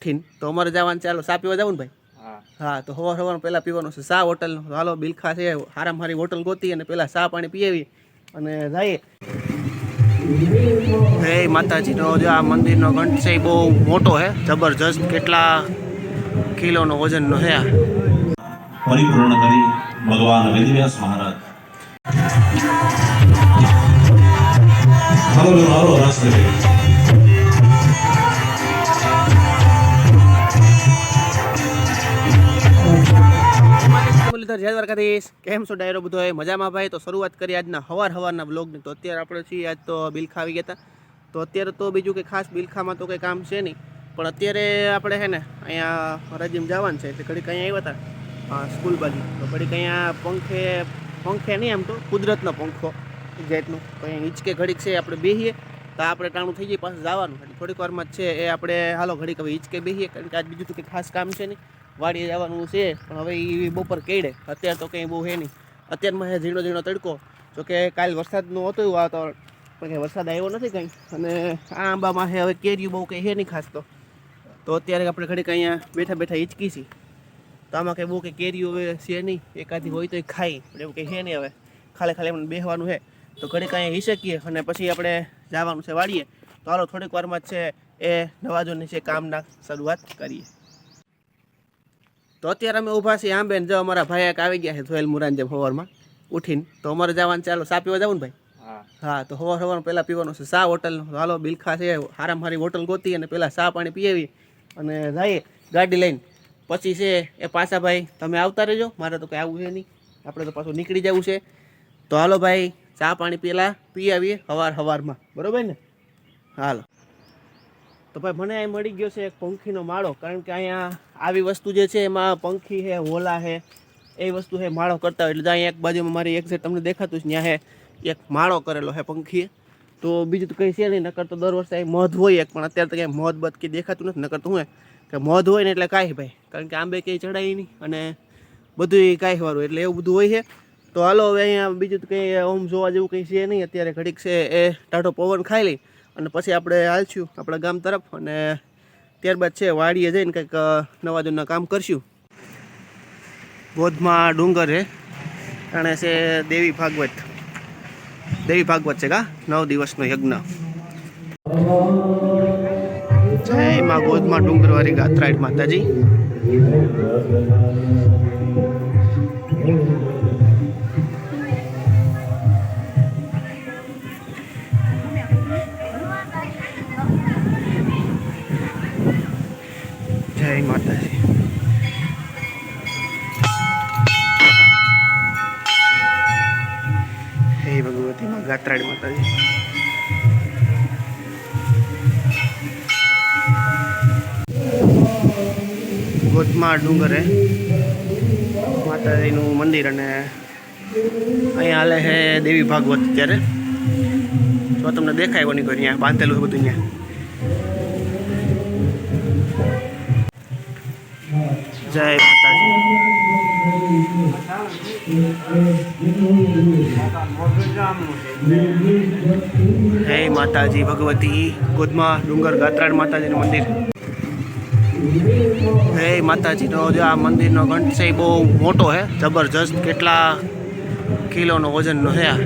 ઉઠીને તો અમારે જવાનું ચાલો ચા પીવા જવું ને ભાઈ? હા. હા તો હવાર હવાનું પહેલાં પીવાનું છે. ચા હોટલનું હાલો બિલખા છે. હારામાં હારી હોટલ ગોતી અને પહેલાં ચા પાણી પીએવી અને જઈએ. હે માતાજીનો જે આ મંદિરનો ઘંટ છે એ બહુ મોટો છે જબરજસ્ત કેટલા કિલોનો વજનનો છે આ. પરિપૂર્ણ કરી ભગવાન વેદવ્યાસ મહારાજ. હલો હલો હાલો રસ મુરલીધર જય દ્વારકાધીશ. કેમ છો ડાયરો બધો મજામાં ભાઈ? તો શરૂઆત કરી આજના હવાર હવારના બ્લોગની તો અત્યારે આપણે છીએ, આજ તો બિલખા આવી ગયા હતા તો અત્યારે તો બીજું કંઈ ખાસ બિલખામાં તો કંઈ કામ છે નહીં. પણ અત્યારે આપણે છે ને, અહીંયા રજીમ જવાનું છે. એટલે ઘડીક અહીંયા આવ્યા હતા સ્કૂલ બાજુ. તો ઘડીક અહીંયા પંખે પંખે નહીં આમ તો, કુદરતનો પંખો જેટનું તો અહીંયા હિંચકે ઘડીક છે, આપણે બેહીએ. તો આપણે ટાણું થઈ જઈએ, પાછું જવાનું. એટલે થોડીક વારમાં જ છે, એ આપણે, હાલો, ઘડીક હવે હિંચકે બેહીએ. કારણ કે આજ બીજું તો કંઈ ખાસ કામ છે નહીં. વાડીએ જવાનું છે, પણ હવે એ બપોર કેડે. અત્યારે તો કંઈ બહુ હે નહીં. અત્યારમાં છે ઝીણો ઝીણો તડકો. જો કે કાલ વરસાદનું હતું એવું વાતાવરણ, પણ કંઈ વરસાદ આવ્યો નથી કંઈ. અને આ આંબામાં છે હવે કેરીયું બહુ કંઈ હે નહીં ખાસ તો. તો અત્યારે આપણે ઘડીક અહીંયા બેઠા બેઠા હિચકી છીએ. તો આમાં કંઈ બહુ કંઈ કેરીઓ હવે છે નહીં. એકાદી હોય તો એ ખાઈ એવું કંઈ છે નહીં હવે. ખાલી ખાલી એમને બેસવાનું છે તો ઘડીક અહીંયા હિસકીએ અને પછી આપણે જવાનું છે વાડીએ. તો હાલો થોડીક વારમાં જ છે એ નવાજોની છે કામના શરૂઆત કરીએ. તો અત્યારે અમે ઊભા છીએ આંબે જો અમારા ભાઈ એક આવી ગયા છે ધોયેલ મુરાન જેમ સવારમાં ઉઠીને. તો અમારે જવાનું ચાલો સા પીવા જવું ને ભાઈ? હા. તો સવાર હવાર પહેલાં પીવાનું છે સા હોટલ. હાલો બિલખા છે હારામાં હારી હોટલ ગોતી અને પહેલાં સા પાણી પીએવી અને જઈએ ગાડી લઈને. પછી છે એ પાછા ભાઈ તમે આવતા રહેજો. મારે તો કંઈ આવવું છે નહીં. આપણે તો પાછું નીકળી જવું છે. તો હાલો ભાઈ ચા પાણી પહેલાં પી આવીએ સવાર સવારમાં બરાબર ને? હાલો. તો ભાઈ, મને અહીં મળી ગયો છે એક પંખીનો માળો, કારણ કે અહીંયા આવી વસ્તુ જે છે એમાં પંખી છે, હોલા છે, એ વસ્તુ છે માળો કરતા હોય. એટલે અહીંયા એક બાજુમાં મારી એક સાઈડ તમને દેખાતું છે ત્યાં છે એક માળો કરેલો છે પંખીએ તો બીજું તો કંઈ છે નહીં, નકર તો દર વર્ષે અહીં મધ હોય એક, પણ અત્યારે તો ક્યાંય મધ બધ કે દેખાતું નથી. નકર તો હું કે મધ હોય ને એટલે કાંઈ ભાઈ, કારણ કે આંબે કંઈ ચડાય નહીં અને બધું કાંઈ વાળું. એટલે એવું બધું હોય છે. તો હાલો, હવે અહીંયા બીજું તો કંઈ ઓમ જોવા જેવું કંઈ છે નહીં. અત્યારે ઘડીક છે એ ટાઢો પવન ખાઈ લઈ. અને પછી આપણે હાલશું આપણા ગામ તરફ અને ત્યારબાદ છે વાડીએ જઈને કંઈક નવા જૂના કામ કરશું. બોધમાં ડુંગર છે અને છે દેવી ભાગવત. દેવી ભાગવત છે કા? નવ દિવસનો યજ્ઞ. જય માં ગોધમાં ડુંગરવાળી ગાત્રાઈડ માતાજી. હે ભગવતી માં ગાત્રાડી માતાજી. ગોતમાળ ડુંગરે માતાજીનું મંદિર અને અહીંયા હાલે છે દેવી ભાગવત અત્યારે. તો તમને દેખાય કોની કોઈ અહીંયા બાંધેલું છે બધું અહીંયા. જય માતાજી. હે માતાજી, ભગવતી ગોદમાં ડુંગર ગાત્રાડ માતાજીનું મંદિર. હે માતાજીનો જે આ મંદિરનો ઘંટ છે બહુ મોટો છે જબરજસ્ત કેટલા કિલોનો વજનનો છે આ?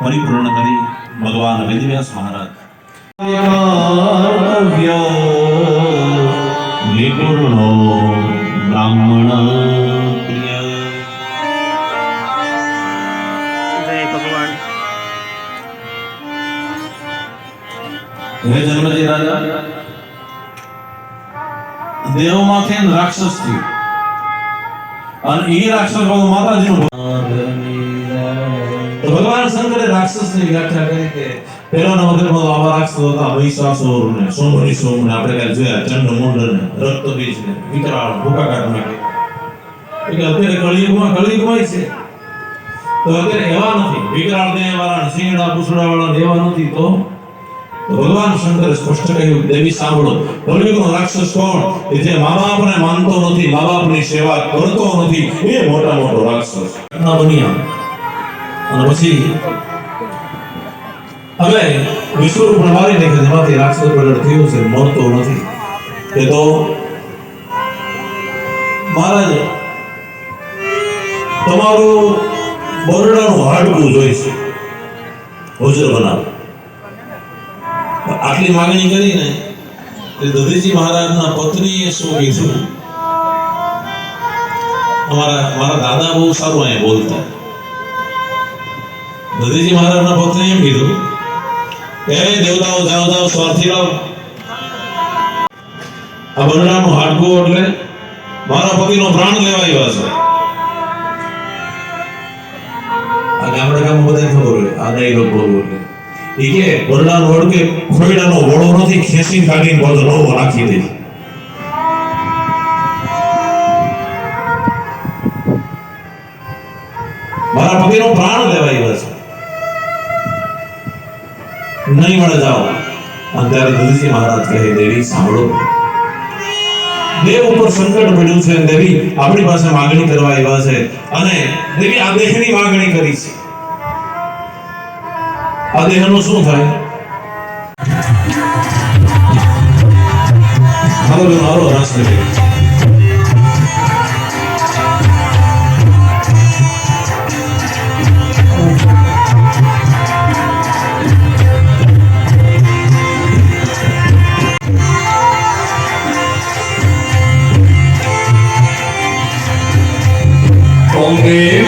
પરિપૂર્ણ કરી ભગવાન વેદવ્યાસ મહારાજ. નિપુર્ણો બ્રાહ્મણ પ્રિય હે જન્મજી રાજા દેવમાંથી ને રાક્ષસ થયું અને એ રાક્ષસ માતાજીનું ને ભગવાન શંકર સ્પષ્ટ કહ્યું દેવી સાંભળો કળિયુગનો રાક્ષસ કોણ જે મા બાપને માનતો નથી મા બાપની સેવા કરતો નથી એ મોટા મોટો રાક્ષસ ઘટના અને પછી હવે વિશ્વરૂપ મારી કે જેમાંથી રાક્ષસ પ્રગટ થયું છે. મળતો નથી. એ તો મહારાજ તમારું બરડાનું હાડકું જોઈશે હોજર બનાવ. આટલી માંગણી કરીને એ દધીજી મહારાજના પત્નીએ શું કીધું? અમારા, મારા દાદા બહુ સારું અહીંયા બોલતા. દધીજી મહારાજના પત્નીએ એમ કીધું હે દેવતાઓ, જાઓ જાઓ, સ્વાર્થી લાવો. આ બરડાનું હાડકું એટલે મારા પતિનો પ્રાણ લેવા આવ્યા છે. આ ગામડા ગામ બધા ખબર હોય, આ નહીં લોકો બોલે એ કે બરડાનો વડ કે ખોયડાનો વડો નથી ખેંચી કાઢીને બધો નવો રાખી દે. મારા પતિનો પ્રાણ લેવા આવ્યા છે. નહીં મળે જાઓ. અને ત્યારે દુલસી મહારાજ કહે, દેવી, સાંભળો. દેવ ઉપર સંકટ પડ્યું છે, દેવી, આપણી પાસે માંગણી કરવા આવ્યા છે. અને દેવી, આ દેહની માંગણી કરી છે. આ દેહનું શું થાય? હાલો બેન હાલો રસ Onde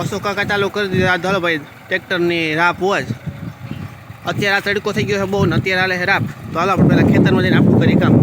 અશોક કાકા ચાલુ કરી દીધા. આ ભાઈ ટ્રેક્ટરની રાપ હોય જ. અત્યારે આ તડકો થઈ ગયો છે બહુ ને અત્યારે હાલે રાપ તો હાલો આપણે પહેલાં ખેતરમાં જઈને આપણું કરી કામ.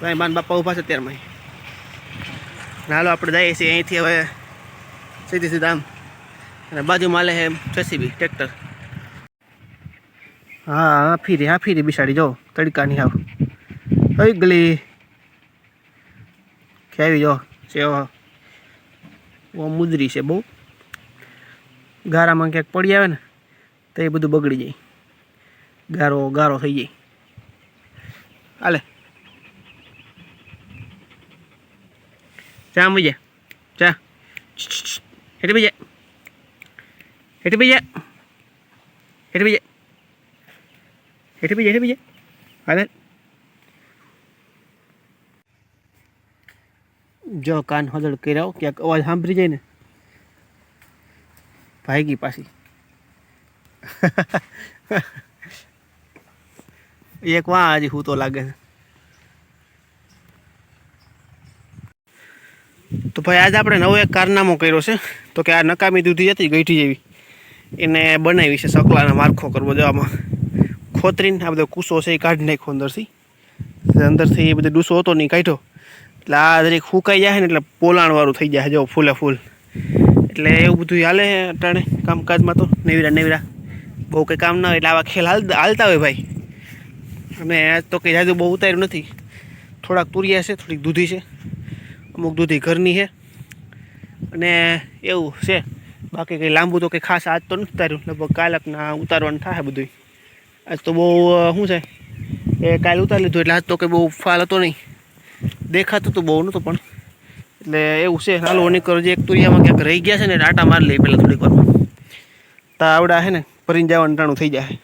ભાઈ બાન બાપા ઊભા છે અત્યારમાં. હાલો આપણે જઈએ છીએ અહીંથી હવે સીધી સીધા આમ. અને બાજુમાં હાલે છે જેસીબી ટ્રેક્ટર. હા હા, ફીરી હા, ફીરી બિસાડી, જો, તડકાની હાવ. કઈ ગલી. ખેવી જો, સેવા. મુદરી છે બહુ. ગારામાં ક્યાંક પડી આવે ને, તો એ બધું બગડી જાય. ગારો ગારો થઈ જાય. હાલે. ચા મજા ચા. હેઠી બીજા હેઠી બીજા હેઠી બીજા હેઠી બીજા હેઠી બીજા હાલે. જો કાન હદળ કર્યા ક્યાંક અવાજ સાંભળી જાય ને. ભાગી પાછી. એક વાં હજી હું તો લાગે તો ભાઈ આજે આપણે નવો એક કારનામો કર્યો છે. તો કે આ નકામી દૂધી હતી, ગઈઠી જેવી. એને બનાવી છે સકલાના મારખો કરવો જવામાં. ખોતરીને આ બધો કૂસો છે એ કાઢી નાખ્યો અંદરથી. અંદરથી એ બધો ડૂસો હતો નહીં કાઢ્યો. એટલે આ દરેક ફૂંકાઈ જાય ને એટલે પોલાણવાળું થઈ જાય જો ફૂલે ફૂલ. એટલે એવું બધું હાલે છે અટાણે કામકાજમાં તો. નેવરા નેવરા. બહુ કંઈ કામ ના હોય એટલે આવા ખેલ હાલ, હાલતા હોય ભાઈ. આજ તો કંઈ જાજુ બહુ ઉતાર્યું નથી. થોડાક તુરિયા છે, થોડીક દૂધી છે. અમુક દૂધી ઘરની છે. અને એવું છે. બાકી કંઈ લાંબુ તો કંઈ ખાસ આજ તો નથી ઉતાર્યું. લગભગ કાલકના ઉતારવાનું થાય બધું આજ તો બહુ શું છે? એ કાલે ઉતારી લીધું એટલે આજ તો કંઈ બહુ ફાલ હતો નહીં. દેખાતું તો બહુ નહોતું પણ. એટલે એવું છે, હાલો નીકળો જે એક તુરિયામાં ક્યાંક રહી ગયા છે ને, ટાટા મારી લઈ પહેલાં થોડીક વારમાં. તા આવડા છે ને ભરીને જવાનું ટાણું થઈ જાય.